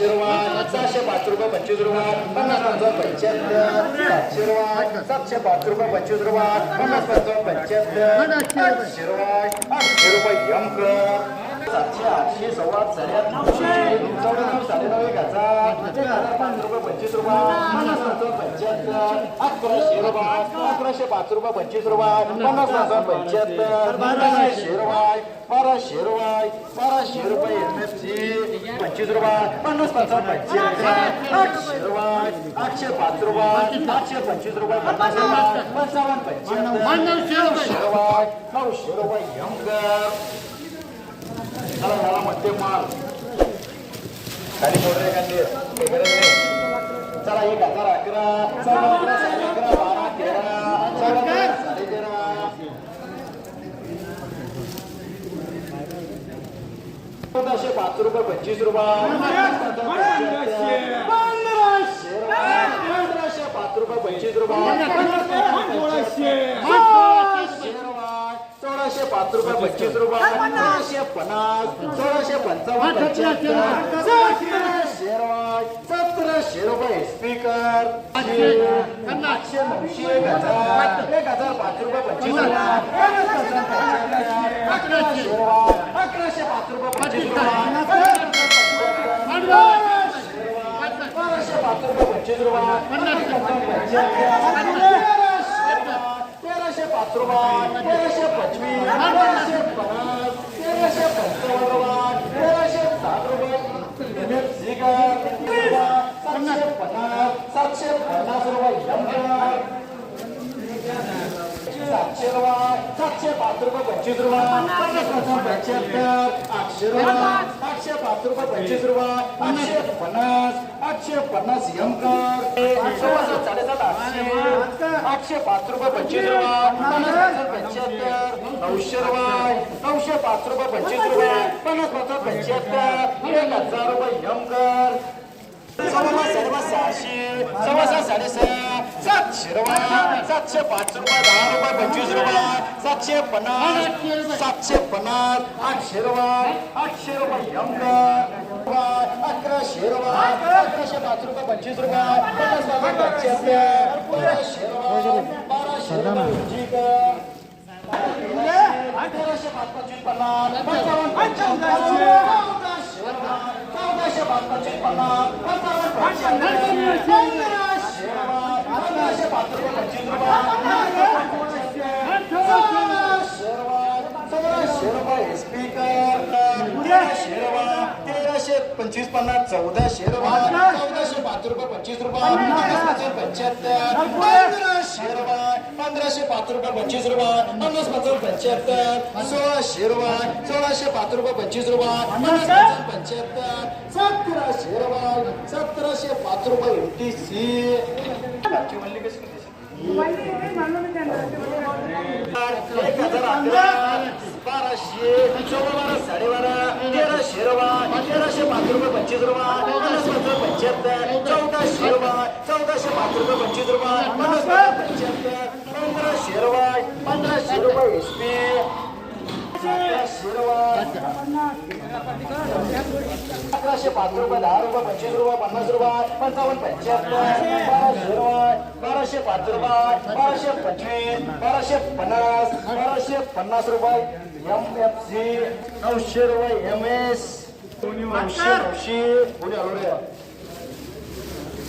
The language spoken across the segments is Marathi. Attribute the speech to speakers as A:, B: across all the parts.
A: शिरवान सहाशे पाच रुपये पंचवीस रुपये पन्नास पंचावन्न पंच्याहत्तर. सातशे रुपये सातशे पाच रुपये पंचवीस रुपये पन्नास पंचावन्न पंच्याहत्तर. आठशे रुपये आठशे रुपये यमकर. सातशे आठशे सव्वा साडे नऊशे चौदा नऊ साडेनऊ एक हजार. एक हजार पाच रुपये पंचवीस रुपये पन्नास पंचावन्न पंच्याहत्तर. अकराशे रुपये अकराशे पाच रुपये पंचवीस रुपये पन्नास पंचावन्न पंच्याहत्तर. बाराशे रुपये बाराशे रुपये बाराशे रुपये एम एफ सी पंचवीस रुपये पन्नास पंचावन्न पंच्याहत्तर आठशे रुपये आठशे पाच रुपये आठशे पंचवीस रुपये पन्नास रुपये पंचावन्न पंच्याहत्तर नऊशे रुपये नऊशे रुपये यमकर. मला मध्यम माल. खाली मोडरे कांदे चला एक हजार अकरा. चौदा अकरा साडे अकरा बारा तेरा चौदा तेरा, साडे तेरा पाच रुपये पंचवीस रुपये. पंधराशे. पाच रुपये पंचवीस रुपये. सोळाशे. पाच रुपये पंचवीस रुपये. सोळाशे पन्नास. सोळाशे पंचावन्न पंच्याहत्तर सतराशे रुपये स्पीकर आठशे नऊशे एक हजार. एक हजार पाच रुपये पंचवीस अकराशे पाच रुपये पंचवीस रुपये बाराशे पाच रुपये पंचवीस रुपये तेराशे पाच रुपये. तेराशे पंचवीस तेराशे पन्नास. तेराशे पंचावन्न रुपये तेराशे साठ रुपये सातशे पन्नास सातशे पन्नास रुपये. सातशे रुपये सातशे पाच रुपये पंचवीस रुपये पन्नास पंचावन्न पंच्याहत्तर आठशे रुपये आठशे पाच रुपये पंचवीस रुपये आठशे पन्नास आठशे पन्नास यमकर साडेसात आठशे आठशे पाच रुपये पंचवीस रुपये पन्नास पंच्याहत्तर नऊशे रुपये नऊशे पाच रुपये पंचवीस रुपये पन्नास पंचावन्न पंच्याहत्तर एक हजार रुपये यमकर सव्वा सव्वा सहाशे सव्वा सात साडेसहा सातशे पाच रुपये दहा रुपये पंचवीस रुपये सातशे पन्नास सातशे पन्नास आठशे रुपये आठशे रुपये यमकर अकराशे रुपये अकराशे पाच रुपये पंचवीस रुपये पन्नास रुपये पंच्याहत्तर बाराशे रुपये बाराशे रुपये उंचीकर. पाच पंचवीस पन्नास पंचावन्न चौदाशे चौदाशे पाच पंचवीस पन्नास पंचावन्न पंच्याहत्तर पंधराशे रुपये पंधराशे पाच रुपये पंचवीस रुपये सोळाशे रुपये सोळाशे रुपये स्पीकर तेराशे पंचवीस पन्नास चौदाशे चौदाशे पाच रुपये पंचवीस रुपये. पंच्याहत्तर. पंधराशे रुपये पंधराशे पाच रुपये पंचवीस रुपये. पन्नास पंचावन्न पंच्याहत्तर. सोळाशे रुपये सोळाशे पाच रुपये पंचवीस रुपये. पन्नास पंचावन्न पंच्याहत्तर. सतराशे रुपये सतराशे पाच रुपये म्हणली कशी एक हजार अकरा बाराशे चौदा बारा साडेबारा तेराशे रुपये तेराशे पाच रुपये पंचवीस रुपया पन्नास पंचावन्न पंच्याहत्तर चौदाशे रुपये चौदाशे पाच रुपये पंचवीस रुपया पन्नास पंचावन्न पंच्याहत्तर पंधराशे रुपये पंधराशे रुपये एस पी सतराशे रुपये अकराशे पाच रुपये दहा रुपये पंचवीस रुपये पन्नास रुपये पंचावन्न पंच्याहत्तर पाच बाराशे पंचवीस बाराशे पन्नास बाराशे पन्नास रुपये एम एफ सी नऊशे रुपये एम एस नऊशे नऊशे पुढे आलो रे एक हजार पन्नास पंचावन्न सव्वा साडे अकरा बारा साडेबारा तेराशे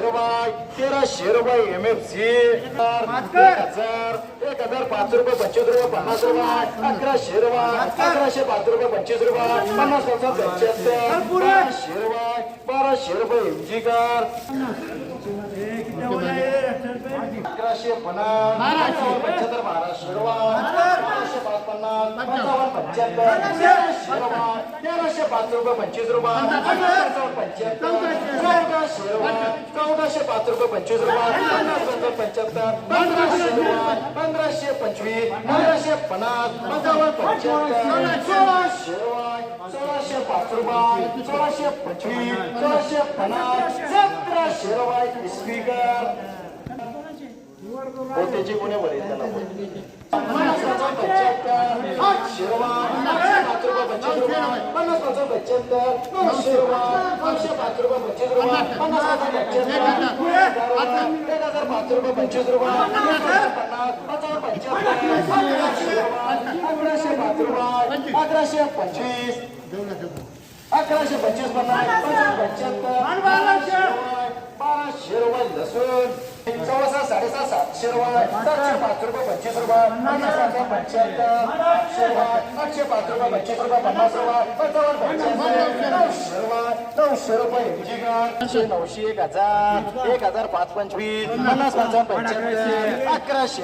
A: रुपये तेराशे रुपये एम एफ सी हजार एक हजार पाच रुपये पंचवीस रुपये पन्नास रुपये अकराशे रुपये अकराशे पाच रुपये पंचवीस रुपये पन्नास. पासून पंच्याहत्तर बाराशे रुपये बाराशे रुपये इंजिकर अकराशे पन्नास. पंच्याहत्तर बाराशे रुपये बाराशे पाच पन्नास पंचावन्न पंच्याहत्तर तेराशे तेराशे पाच रुपये पंचवीस रुपये पंच्याहत्तर चौदाशे चौदाशे पाच रुपये पंचवीस. रुपये पंच्याहत्तर पंधराशे रुपये पंधराशे पंचवीस पंधराशे पन्नास पंचावन्न पंच्याहत्तर सोळाशे सोळाशे पाच रुपये सोळाशे पंचवीस सोळाशे पन्नास सतराशे रुपये स्पीकर होतेची गुन्हे बरे त्याला पन्नास पाच पंचवीस. पन्नास पंचावन्न पंच्याहत्तर नऊशे रुपये नऊशे पाच रुपये पंचवीस रुपये पन्नास. पंचावन्न पंच्याहत्तर एक हजार पाच रुपये पंचवीस रुपये पन्नास. पंचावन्न पंच्याहत्तर अकराशे अकराशे पाच रुपये अकराशे पंचवीस अकराशे पंचवीस पन्नास पंचावन्न पंच्याहत्तर बाराशे रुपये बाराशे रुपये लसूण चौसा साडेसात सातशे रुपये सातशे पाच रुपये पंचवीस रुपये पन्नास रुपये पंच्याहत्तर रुपये आठशे पाच रुपये पंचवीस रुपये पन्नास रुपये पंचावन्न पंच्याहत्तर नऊशे रुपये नऊशे रुपये नऊशे एक हजार एक हजार पाच पंचवीस पन्नास पंचावन्न पंच्याऐंशी अकराशे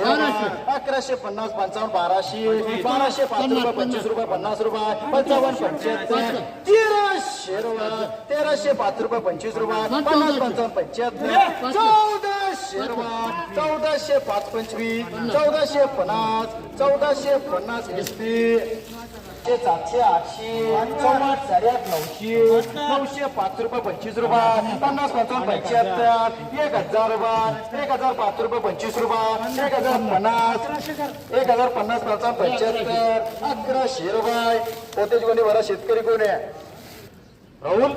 A: अकराशे पन्नास पंचावन्न बाराशे बाराशे पाच रुपये पंचवीस रुपये पन्नास रुपये पंचावन्न पंच्याहत्तर तेराशे रुपये तेराशे पाच रुपये पंचवीस रुपये पन्नास पंचावन्न पंच्याहत्तर चौदा चौदाशे पाच पंचवीस चौदाशे पन्नास चौदाशे पन्नास एस पी सातशे आठशे चौमाठ साडेआठ नऊशे नऊशे पाच रुपये पंचवीस रुपये पन्नास पंचावन्न पंच्याहत्तर एक हजार रुपये एक हजार पाच रुपये पंचवीस रुपये एक हजार पन्नास एक हजार पन्नास पंचावन्न पंच्याहत्तर अकराशे रुपये. पोतेज कोणी बरा शेतकरी कोण आहे? राहुल?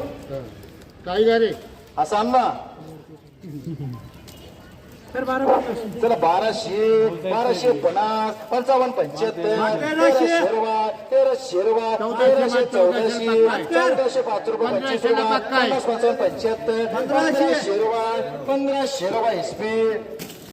B: काय रे
A: असं ना चला बाराशे बाराशे पन्नास पंचावन्न पंच्याहत्तर तेराशे रुपये तेराशे रुपये तेराशे चौदाशे चौदाशे पाच रुपये पंचवीस पन्नास पंचावन्न पंच्याहत्तर पंधराशे. रुपये पंधराशे रुपये एस पी